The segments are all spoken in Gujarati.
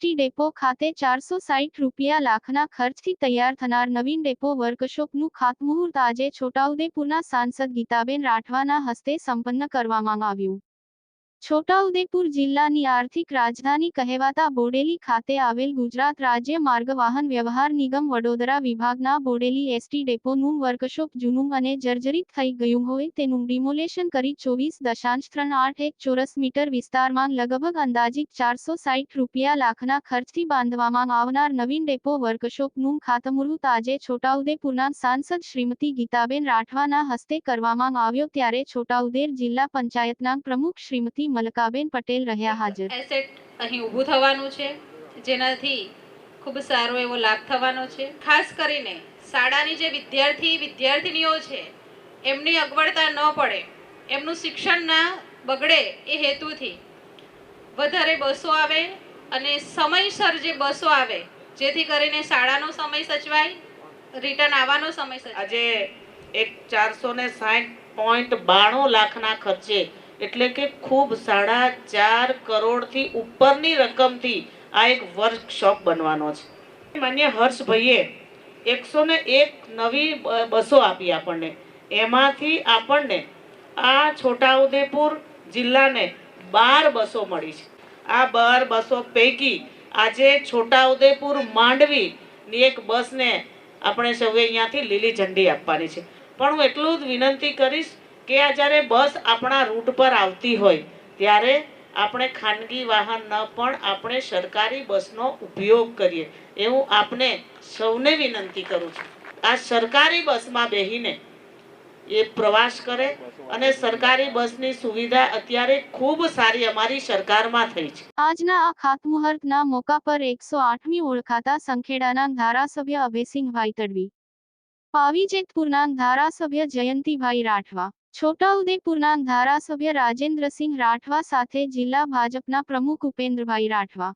એસટી ડેપો ખાતે ચારસો સાઠ રૂપિયા લાખના ખર્ચથી તૈયાર થનાર નવીન ડેપો વર્કશોપનું ખાતમુહૂર્ત આજે છોટાઉદેપુરના સાંસદ ગીતાબેન રાઠવાના હસ્તે સંપન્ન કરવામાં આવ્યું. છોટાઉદેપુર જિલ્લાની આર્થિક રાજધાની કહેવાતા બોડેલી ખાતે આવેલ ગુજરાત રાજ્ય માર્ગ વાહન વ્યવહાર નિગમ વડોદરા વિભાગના બોડેલી એસટી ડેપોનું વર્કશોપ જૂનું અને જર્જરિત થઈ ગયું હોય તેનું ડિમોલેશન કરી ચોવીસ દશાંશ ત્રણ આઠ એક ચોરસ મીટર વિસ્તારમાં લગભગ અંદાજિત ચારસો સાઠ રૂપિયા લાખના ખર્ચથી બાંધવામાં આવનાર નવીન ડેપો વર્કશોપનું ખાતમુહૂર્ત આજે છોટાઉદેપુરના સાંસદ શ્રીમતી ગીતાબેન રાઠવાના હસ્તે કરવામાં આવ્યો ત્યારે છોટાઉદેર જિલ્લા પંચાયતના પ્રમુખ શ્રીમતી મલકાબેન પટેલ રહ્યા હાજર. એસેટ અહીં ઊભું થવાનું છે જેનાથી ખૂબ સારો એવો લાભ થવાનો છે. ખાસ કરીને શાળાની જે વિદ્યાર્થી વિદ્યાર્થીનીઓ છે એમની અગવડતા ન પડે એમનું શિક્ષણ ના બગડે એ હેતુથી વધારે બસો આવે અને સમયસર જે બસો આવે જેથી કરીને શાળાનો સમય સચવાય રિટર્ન આવવાનો સમય સચવાય. આજે એક ચારસો ને સાઠ પોઈન્ટ બાણું લાખના ખર્ચે એટલે કે ખૂબ સાડા ચાર કરોડથી ઉપરની રકમથી આ એક વર્કશોપ બનવાનો છે. માન્ય હર્ષભાઈએ એકસો ને એક નવી બસો આપી આપણને. એમાંથી આપણને આ છોટાઉદેપુર જિલ્લાને બાર બસો મળી છે. આ બાર બસો પૈકી આજે છોટાઉદેપુર માંડવીની એક બસને આપણે સૌએ અહીંયાથી લીલી ઝંડી આપવાની છે. પણ હું એટલું જ વિનંતી કરીશ કે આ જ્યારે બસ આપણા રૂટ પર આવતી હોય, ત્યારે આપણે ખાનગી વાહન ન પણ આપણે સરકારી બસનો ઉપયોગ કરીએ. એવું આપને સૌને વિનંતી કરું છું. આ સરકારી બસમાં બેસીને એ પ્રવાસ કરે અને સરકારી બસની સુવિધા અત્યારે ખૂબ સારી અમારી સરકારમાં થઈ છે. આજના આ ખાતમુહૂર્તના મોકા પર એકસો આઠમી ઓળખાતા સંખેડાના ધારાસભ્ય અભયસિંહભાઈ તડવી, પાવીજેતપુરના ધારાસભ્ય જયંતિભાઈ રાઠવા છોટાઉદેપુરના ધારાસભ્ય રાજેન્દ્રસિંહ રાઠવા સાથે જિલ્લા ભાજપના પ્રમુખ ઉપેન્દ્રભાઈ રાઠવા.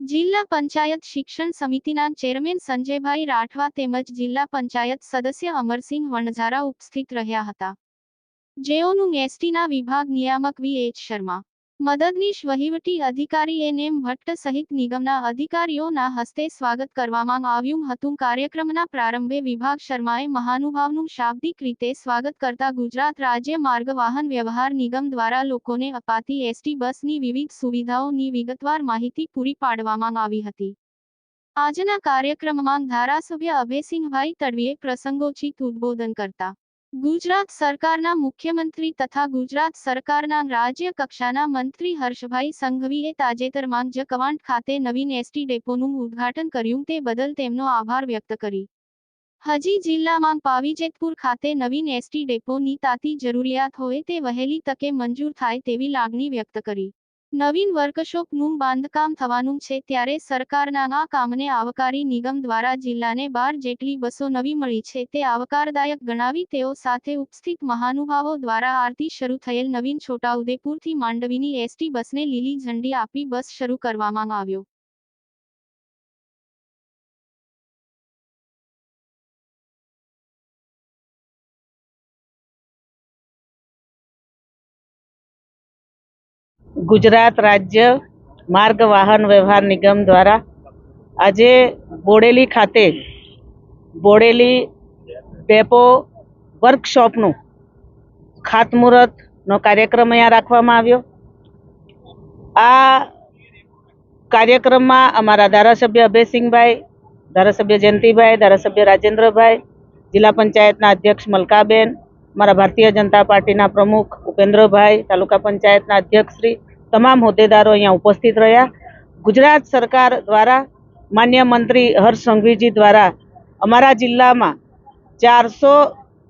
જિલ્લા પંચાયત શિક્ષણ સમિતિના ચેરમેન સંજયભાઈ રાઠવા તેમજ જિલ્લા પંચાયત સદસ્ય અમરસિંહ વણઝારા ઉપસ્થિત રહ્યા હતા. જેઓનું એસટીના વિભાગ નિયામક વી. એચ. શર્મા. મદદનીશ વહીવટી અધિકારી એન એમ ભટ્ટ સહિત નિગમના અધિકારીઓના હસ્તે સ્વાગત કરવામાં આવ્યું હતું. કાર્યક્રમના પ્રારંભે વિભાગ શર્માએ મહાનુભાવનું શાબ્દિક રીતે સ્વાગત કરતા ગુજરાત રાજ્ય માર્ગ વાહન વ્યવહાર નિગમ દ્વારા લોકોને અપાતી એસટી બસની વિવિધ સુવિધાઓની વિગતવાર માહિતી પૂરી પાડવામાં આવી હતી. આજના કાર્યક્રમમાં ધારાસભ્ય અભયસિંહભાઈ તડવીએ પ્રસંગોચિત ઉદબોધન કરતા ગુજરાત સરકારના મુખ્યમંત્રી તથા ગુજરાત સરકારના રાજ્ય કક્ષાના મંત્રી હર્ષભાઈ સંઘવીએ તાજેતરમાં જ કવાંટ ખાતે નવીન એસટી ડેપોનું ઉદ્ઘાટન કર્યું. તે બદલ તેમનો આભાર વ્યક્ત કરી. હજી જિલ્લામાં પાવીજેતપુર ખાતે નવીન એસટી ડેપોની તાતી જરૂરિયાત હોય તે વહેલી તકે મંજૂર થાય તેવી લાગણી વ્યક્ત કરી. નવીન વર્કશોપનું બાંધકામ થવાનું છે ત્યારે સરકારના આ કામને આવકારી નિગમ દ્વારા જિલ્લાને બાર જેટલી બસો નવી મળી છે તે આવકારદાયક ગણાવી તેઓ સાથે ઉપસ્થિત મહાનુભાવો દ્વારા આરતી શરૂ થયેલ નવીન છોટાઉદેપુરથી માંડવીની એસટી બસને લીલી ઝંડી આપી બસ શરૂ કરવામાં આવ્યો. ગુજરાત રાજ્ય માર્ગ વાહન વ્યવહાર નિગમ દ્વારા આજે બોડેલી ખાતે બોડેલી ડેપો વર્કશોપનું ખાતમુહૂર્તનો કાર્યક્રમ અહીંયા રાખવામાં આવ્યો. આ કાર્યક્રમમાં અમારા ધારાસભ્ય અભયસિંહભાઈ, ધારાસભ્ય જયંતિભાઈ, ધારાસભ્ય રાજેન્દ્રભાઈ, જિલ્લા પંચાયતના અધ્યક્ષ મલકાબેન, અમારા ભારતીય જનતા પાર્ટીના પ્રમુખ ઉપેન્દ્રભાઈ તાલુકા પંચાયતના અધ્યક્ષશ્રી, તમામ હોદ્દેદારો અહીંયા ઉપસ્થિત રહ્યા. ગુજરાત સરકાર દ્વારા માન્ય મંત્રી હર્ષ સંઘવીજી દ્વારા અમારા જિલ્લામાં ચારસો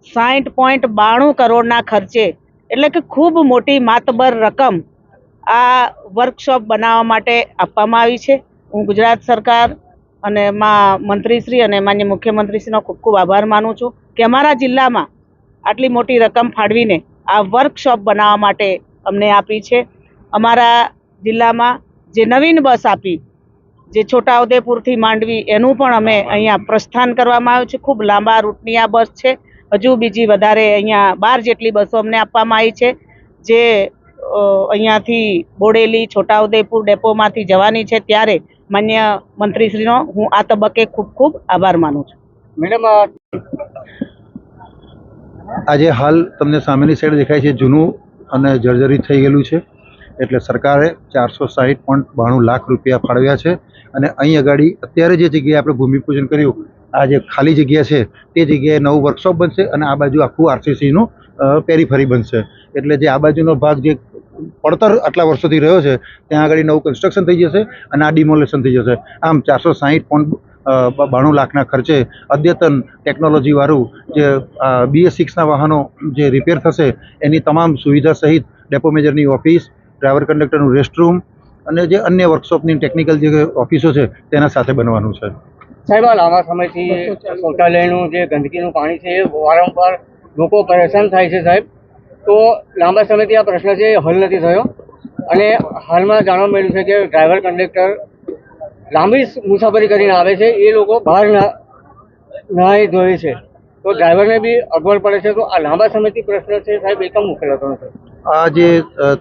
સાઠ પોઈન્ટ બાણું કરોડના ખર્ચે એટલે કે ખૂબ મોટી માતબર રકમ આ વર્કશોપ બનાવવા માટે આપવામાં આવી છે. હું ગુજરાત સરકાર અને મા મંત્રીશ્રી અને માન્ય મુખ્યમંત્રીશ્રીનો ખૂબ ખૂબ આભાર માનું છું કે અમારા જિલ્લામાં આટલી મોટી રકમ ફાળવીને આ વર્કશોપ બનાવવા માટે અમને આપી છે. અમારા જિલ્લામાં જે નવીન બસ આપી, જે છોટાઉદેપુરથી માંડવી, એનું પણ અમે અહીંયા પ્રસ્થાન કરવામાં આવ્યું છે. ખૂબ લાંબા રૂટની આ બસ છે. હજુ બીજી વધારે અહીંયા બાર જેટલી બસો અમને આપવામાં આવી છે. જે અહીંયાથી બોડેલી, છોટાઉદેપુર ડેપોમાંથી જવાની છે ત્યારે માન્ય મંત્રીશ્રીનો હું આ તબક્કે ખૂબ ખૂબ આભાર માનું છું. મેડમ આજે હાલ તમને સામેની સાઈડ દેખાય છે જૂનું અને જર્જરિત થઈ ગયેલું છે. એટલે સરકારે ચારસો સાહીઠ પોઈન્ટ બાણું લાખ રૂપિયા ફાળવ્યા છે. અને અહીં આગળ અત્યારે જે જગ્યાએ આપણે ભૂમિપૂજન કર્યું, આ જે ખાલી જગ્યા છે, તે જગ્યાએ નવું વર્કશોપ બનશે અને આ બાજુ આખું આરસીસીનું પેરીફરી બનશે. એટલે જે આ બાજુનો ભાગ જે પડતર આટલા વર્ષોથી રહ્યો છે, ત્યાં આગળ નવું કન્સ્ટ્રક્શન થઈ જશે અને આ ડિમોલેશન થઈ જશે. આમ ચારસો સાહીઠ પોઈન્ટ બાણું લાખના ખર્ચે અદ્યતન ટેકનોલોજીવાળું જે બીએસ સિક્સના વાહનો જે રિપેર થશે, એની તમામ સુવિધા સહિત ડેપો મેજરની ઓફિસ ડ્રાઈવર કંડક્ટરનું રેસ્ટરૂમ અને જે અન્ય વર્કશોપની ટેકનિકલ જે ઓફિસો છે, તેના સાથે બનવાનું છે. સાહેબ લાંબા સમયથી શૌચાલયનું જે ગંદકીનું પાણી છે, એ વારંવાર લોકો પરેશાન થાય છે સાહેબ. તો લાંબા સમયથી આ પ્રશ્ન છે, એ હલ નથી થયો. અને હાલમાં જાણવા મળ્યું છે કે ડ્રાઈવર કંડક્ટર લાંબી મુસાફરી કરીને આવે છે, એ લોકો બહાર નાહી ધોય છે. તો ડ્રાઈવરને બી અગવડ પડે છે. તો આ લાંબા સમયથી પ્રશ્ન છે, સાહેબ એકમ મુકેલાતો નથી આ જે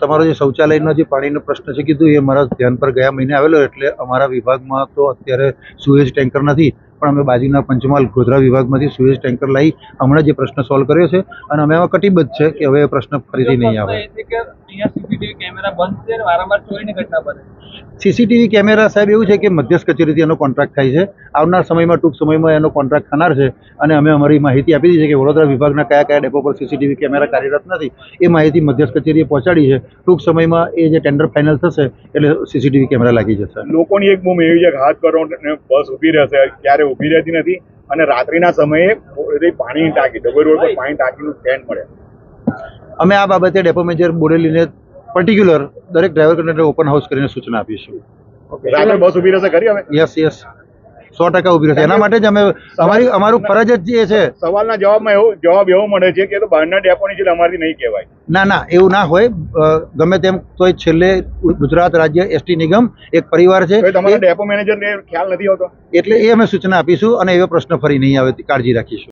તમારો જે શૌચાલયનો જે પાણીનો પ્રશ્ન છે, કીધું એ મારા ધ્યાન પર ગયા મહિને આવેલો, એટલે અમારા વિભાગમાં તો અત્યારે સુએજ ટેન્કર નથી. પણ અમે બાજુના પંચમહાલ ગોધરા વિભાગમાંથી સુએજ ટેન્કર લાવી હમણાં જે પ્રશ્ન સોલ્વ કર્યો છે અને અમે એમાં કટિબદ્ધ છે કે હવે એ પ્રશ્ન ફરીથી નહીં આવે. સીસીટીવી કેમેરા સાહેબ એવું છે કે મધ્યસ્થ કચેરીથી એનો કોન્ટ્રાક્ટ થાય છે. આવનાર સમયમાં ટૂંક સમયમાં એનો કોન્ટ્રાક્ટ થનાર છે અને અમે અમારી માહિતી આપી દીધી છે કે વડોદરા વિભાગના કયા કયા ડેપો પર સીસીટીવી કેમેરા કાર્યરત નથી. એ માહિતી મધ્યસ્થ કચેરીએ પહોંચાડી છે. ટૂંક સમયમાં એ જે ટેન્ડર ફાઇનલ થશે એટલે સીસીટીવી કેમેરા લાગી જશે. લોકોની એક બૂમ એવી છે હાથ કરો ને બસ ઊભી રહેશે ક્યારે ઊભી રહેતી નથી અને રાત્રિના સમયે પાણી ટાંકી ડબલ રોડ પર પાણી ટાંકીનું સ્ટેન્ડ મળે. અમે આ બાબતે ડેપો મેનેજર બોડેલીને પર્ટિક્યુલર દરેક ડ્રાઈવર કંડક્ટર ઓપન હાઉસ કરીને સૂચના આપીશું. રાત્રે બસ ઊભી રહેશે ખરી હવે? યસ યસ સો ટકા ઊભી રહેશે. એના માટે જ અમે અમારી અમારું ફરજ જ જે છે સવાલના જવાબમાં એવો જવાબ એવો મળે છે કે તો બહારના ડેપોની છે અમારી નહીં કહેવાય. ના ના એવું ના હોય. ગમે તેમ તોય છેલ્લે ગુજરાત રાજ્ય એસટી નિગમ એક પરિવાર છે. ડેપો મેનેજરને ખ્યાલ નથી આવતો? એટલે એ અમે સૂચના આપીશું અને એવો પ્રશ્ન ફરી નહીં આવે કાળજી રાખીશું.